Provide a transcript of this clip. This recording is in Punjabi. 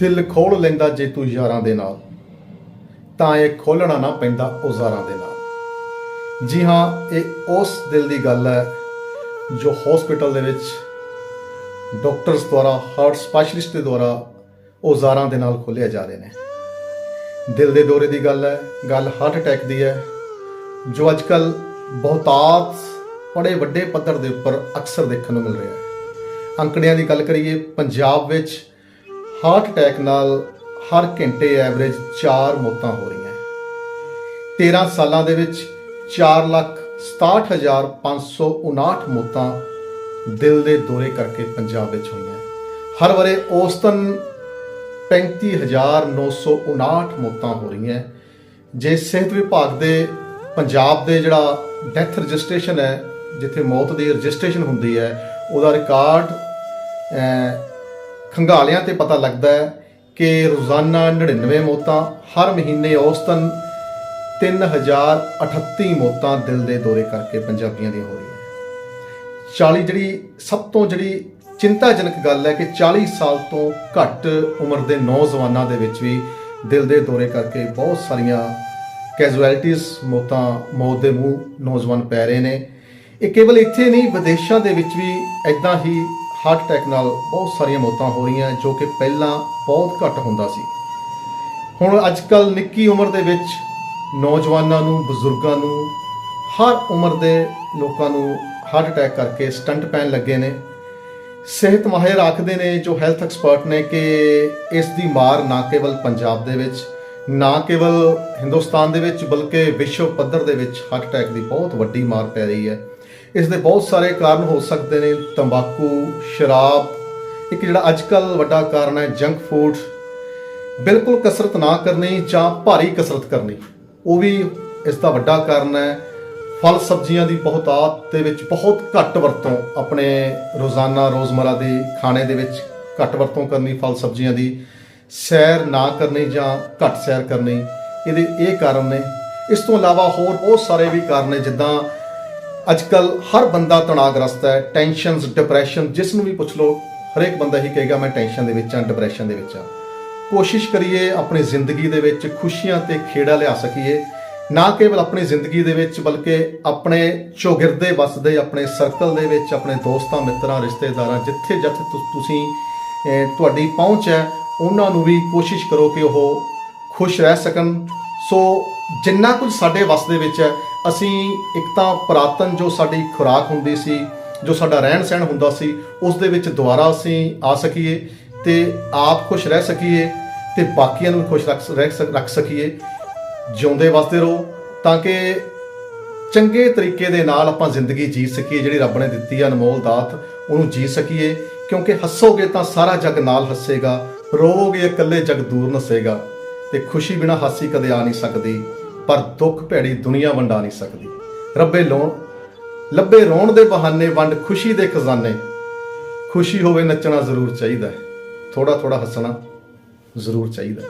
ਦਿਲ ਖੋਲ ਲੈਂਦਾ ਜੇ ਤੂੰ ਯਾਰਾਂ ਦੇ ਨਾਲ। ਤਾਂ ਇਹ ਖੋਲਣਾ ਨਾ ਪੈਂਦਾ ਔਜ਼ਾਰਾਂ ਦੇ ਨਾਲ। ਜੀ ਹਾਂ, ਇਹ ਉਸ ਦਿਲ ਦੀ ਗੱਲ ਹੈ ਜੋ ਹਸਪੀਟਲ ਦੇ ਵਿੱਚ ਡਾਕਟਰਸ ਦੁਆਰਾ ਹਾਰਟ ਸਪੈਸ਼ਲਿਸਟ ਦੇ ਦੁਆਰਾ ਔਜ਼ਾਰਾਂ ਦੇ ਨਾਲ ਖੋਲਿਆ ਜਾ ਰਹੇ ਨੇ। ਦਿਲ ਦੇ ਦੌਰੇ ਦੀ ਗੱਲ ਹੈ, ਗੱਲ ਹਾਰਟ ਅਟੈਕ ਦੀ ਹੈ, ਜੋ ਅੱਜਕੱਲ ਬਹੁਤਾਤ ਬੜੇ ਵੱਡੇ ਪੱਧਰ ਦੇ ਉੱਪਰ ਅਕਸਰ ਦੇਖਣ ਨੂੰ ਮਿਲ ਰਿਹਾ ਹੈ। ਅੰਕੜਿਆਂ ਦੀ ਗੱਲ ਕਰੀਏ, ਪੰਜਾਬ ਵਿੱਚ ਹਾਰਟ ਅਟੈਕ ਨਾਲ ਹਰ ਘੰਟੇ ਐਵਰੇਜ 4 ਮੌਤਾਂ ਹੋ ਰਹੀਆਂ 13 ਸਾਲਾਂ ਦੇ ਵਿੱਚ 467559 ਮੌਤਾਂ ਦਿਲ ਦੇ ਦੌਰੇ ਕਰਕੇ ਪੰਜਾਬ ਵਿੱਚ ਹੋਈਆਂ ਹਰ ਵਰੇ ਔਸਤਨ 35959 ਮੌਤਾਂ ਹੋ ਰਹੀਆਂ ਜੇ ਸਿਹਤ ਵਿਭਾਗ ਦੇ ਪੰਜਾਬ ਦੇ ਜਿਹੜਾ ਡੈਥ ਰਜਿਸਟ੍ਰੇਸ਼ਨ ਹੈ, ਜਿੱਥੇ ਮੌਤ ਦੀ ਰਜਿਸਟ੍ਰੇਸ਼ਨ ਹੁੰਦੀ ਹੈ, ਉਹਦਾ ਰਿਕਾਰਡ ਖੰਗਾਲਿਆਂ ਤੇ ਪਤਾ ਲੱਗਦਾ ਹੈ ਕਿ ਰੋਜ਼ਾਨਾ 99 ਮੌਤਾਂ, ਹਰ ਮਹੀਨੇ ਔਸਤਨ 3038 ਮੌਤਾਂ ਦਿਲ ਦੇ ਦੌਰੇ ਕਰਕੇ ਪੰਜਾਬੀਆਂ ਦੀਆਂ ਹੋ ਰਹੀਆਂ 40 ਜਿਹੜੀ, ਸਭ ਤੋਂ ਜਿਹੜੀ ਚਿੰਤਾਜਨਕ ਗੱਲ ਹੈ ਕਿ 40 ਸਾਲ ਤੋਂ ਘੱਟ ਉਮਰ ਦੇ ਨੌਜਵਾਨਾਂ ਦੇ ਵਿੱਚ ਵੀ ਦਿਲ ਦੇ ਦੌਰੇ ਕਰਕੇ ਬਹੁਤ ਸਾਰੀਆਂ ਕੈਜੁਅਲਟੀਜ਼, ਮੌਤਾਂ, ਮੌਤ ਦੇ ਮੂੰਹ ਨੌਜਵਾਨ ਪੈ ਰਹੇ ਨੇ। ਇਹ ਕੇਵਲ ਇੱਥੇ ਨਹੀਂ, ਵਿਦੇਸ਼ਾਂ ਦੇ ਵਿੱਚ ਵੀ ਐਦਾਂ ਹੀ ਹਾਰਟ ਅਟੈਕ ਨਾਲ ਬਹੁਤ ਸਾਰੀਆਂ ਮੌਤਾਂ ਹੋ ਰਹੀਆਂ, ਜੋ ਕਿ ਪਹਿਲਾਂ ਬਹੁਤ ਘੱਟ ਹੁੰਦਾ ਸੀ। ਹੁਣ ਅੱਜ ਕੱਲ ਨਿੱਕੀ ਉਮਰ ਦੇ ਵਿੱਚ ਨੌਜਵਾਨਾਂ ਨੂੰ, ਬਜ਼ੁਰਗਾਂ ਨੂੰ, ਹਰ ਉਮਰ ਦੇ ਲੋਕਾਂ ਨੂੰ ਹਾਰਟ ਅਟੈਕ ਕਰਕੇ ਸਟੰਟ ਪੈਣ ਲੱਗੇ ਨੇ। ਸਿਹਤ ਮਾਹਿਰ ਆਖਦੇ ਨੇ, ਜੋ ਹੈਲਥ ਐਕਸਪਰਟ ਨੇ, ਕਿ ਇਸ ਦੀ ਮਾਰ ਨਾ ਕੇਵਲ ਪੰਜਾਬ ਦੇ ਵਿੱਚ, ਨਾ ਕੇਵਲ ਹਿੰਦੁਸਤਾਨ ਦੇ ਵਿੱਚ, ਬਲਕਿ ਵਿਸ਼ਵ ਪੱਧਰ ਦੇ ਵਿੱਚ ਹਾਰਟ ਅਟੈਕ ਦੀ ਬਹੁਤ ਵੱਡੀ ਮਾਰ ਪੈ ਰਹੀ ਹੈ। ਇਸ ਦੇ ਬਹੁਤ ਸਾਰੇ ਕਾਰਨ ਹੋ ਸਕਦੇ ਨੇ, ਤੰਬਾਕੂ, ਸ਼ਰਾਬ, ਇੱਕ ਜਿਹੜਾ ਅੱਜ ਕੱਲ ਵੱਡਾ ਕਾਰਨ ਹੈ ਜੰਕ ਫੂਡ ਬਿਲਕੁਲ ਕਸਰਤ ਨਾ ਕਰਨੀ ਜਾਂ ਭਾਰੀ ਕਸਰਤ ਕਰਨੀ, ਉਹ ਵੀ ਇਸ ਦਾ ਵੱਡਾ ਕਾਰਨ ਹੈ। ਫਲ ਸਬਜ਼ੀਆਂ ਦੀ ਬਹੁਤਾਤ ਦੇ ਵਿੱਚ ਬਹੁਤ ਘੱਟ ਵਰਤੋਂ, ਆਪਣੇ ਰੋਜ਼ਾਨਾ ਰੋਜ਼ਮਰਾ ਦੇ ਖਾਣੇ ਦੇ ਵਿੱਚ ਘੱਟ ਵਰਤੋਂ ਕਰਨੀ, ਫਲ ਸਬਜ਼ੀਆਂ ਦੀ ਸੈਰ ਨਾ ਕਰਨੀ ਜਾਂ ਘੱਟ ਸੈਰ ਕਰਨੀ, ਇਹਦੇ ਇਹ ਕਾਰਨ ਨੇ। ਇਸ ਤੋਂ ਇਲਾਵਾ ਹੋਰ ਬਹੁਤ ਸਾਰੇ ਵੀ ਕਾਰਨ ਨੇ, ਜਿੱਦਾਂ ਅੱਜ ਕੱਲ ਹਰ ਬੰਦਾ ਤਣਾਅਗ੍ਰਸਤ ਹੈ ਟੈਨਸ਼ਨਸ ਡਿਪਰੈਸ਼ਨ ਜਿਸ ਨੂੰ ਵੀ ਪੁੱਛ ਲਓ, ਹਰੇਕ ਬੰਦਾ ਹੀ ਕਹੇਗਾ, ਮੈਂ ਟੈਨਸ਼ਨ ਦੇ ਵਿੱਚ ਹਾਂ ਡਿਪਰੈਸ਼ਨ ਦੇ ਵਿੱਚ ਹਾਂ। ਕੋਸ਼ਿਸ਼ ਕਰੀਏ ਆਪਣੀ ਜ਼ਿੰਦਗੀ ਦੇ ਵਿੱਚ ਖੁਸ਼ੀਆਂ ਤੇ ਖੇੜਾ ਲਿਆ ਸਕੀਏ, ਨਾ ਕੇਵਲ ਆਪਣੀ ਜ਼ਿੰਦਗੀ ਦੇ ਵਿੱਚ, ਬਲਕਿ ਆਪਣੇ ਚੌਗਿਰਦੇ ਵਸਦੇ, ਆਪਣੇ ਸਰਕਲ ਦੇ ਵਿੱਚ, ਆਪਣੇ ਦੋਸਤਾਂ, ਮਿੱਤਰਾਂ, ਰਿਸ਼ਤੇਦਾਰਾਂ, ਜਿੱਥੇ ਜਿੱਥੇ ਤੁਸੀਂ ਤੁਹਾਡੀ ਪਹੁੰਚ ਹੈ, ਉਹਨਾਂ ਨੂੰ ਵੀ ਕੋਸ਼ਿਸ਼ ਕਰੋ ਕਿ ਉਹ ਖੁਸ਼ ਰਹਿ ਸਕਣ। ਸੋ ਜਿੰਨਾ ਕੁਝ ਸਾਡੇ ਵੱਸ ਦੇ ਵਿੱਚ ਹੈ ਅਸੀਂ ਇੱਕ ਤਾਂ ਪੁਰਾਤਨ ਜੋ ਸਾਡੀ ਖੁਰਾਕ ਹੁੰਦੀ ਸੀ, ਜੋ ਸਾਡਾ ਰਹਿਣ ਸਹਿਣ ਹੁੰਦਾ ਸੀ, ਉਸ ਦੇ ਵਿੱਚ ਦੁਬਾਰਾ ਅਸੀਂ ਆ ਸਕੀਏ ਤੇ ਆਪ ਖੁਸ਼ ਰਹਿ ਸਕੀਏ ਤੇ ਬਾਕੀਆਂ ਨੂੰ ਵੀ ਖੁਸ਼ ਰੱਖ ਰਹਿ ਸਕ- ਰੱਖ ਸਕੀਏ। ਜਿਉਂਦੇ ਵਸਦੇ ਰਹੋ ਤਾਂ ਕਿ ਚੰਗੇ ਤਰੀਕੇ ਦੇ ਨਾਲ ਆਪਾਂ ਜ਼ਿੰਦਗੀ ਜੀ ਸਕੀਏ, ਜਿਹੜੀ ਰੱਬ ਨੇ ਦਿੱਤੀ ਆ ਅਨਮੋਲ ਦਾਤ, ਉਹਨੂੰ ਜੀ ਸਕੀਏ। ਕਿਉਂਕਿ ਹੱਸੋਗੇ ਤਾਂ ਸਾਰਾ ਜੱਗ ਨਾਲ ਹੱਸੇਗਾ, ਰੋਵੋਗੇ ਇਕੱਲੇ ਜੱਗ ਦੂਰ ਨਸੇਗਾ ਤੇ ਖੁਸ਼ੀ ਬਿਨਾ ਹਾਸੀ ਕਦੇ ਆ ਨਹੀਂ ਸਕਦੀ। ਪਰ ਦੁੱਖ ਭੈੜੀ ਦੁਨੀਆ ਵੰਡਾ ਨਹੀਂ ਸਕਦੀ। ਰੱਬੇ ਲੋਣ, ਲੱਭੇ ਰੋਣ ਦੇ ਬਹਾਨੇ ਵੰਡ ਖੁਸ਼ੀ ਦੇ ਖਜ਼ਾਨੇ। ਖੁਸ਼ੀ ਹੋਵੇ ਨੱਚਣਾ ਜ਼ਰੂਰ ਚਾਹੀਦਾ ਹੈ। ਥੋੜਾ ਥੋੜਾ ਹੱਸਣਾ ਜ਼ਰੂਰ ਚਾਹੀਦਾ ਹੈ।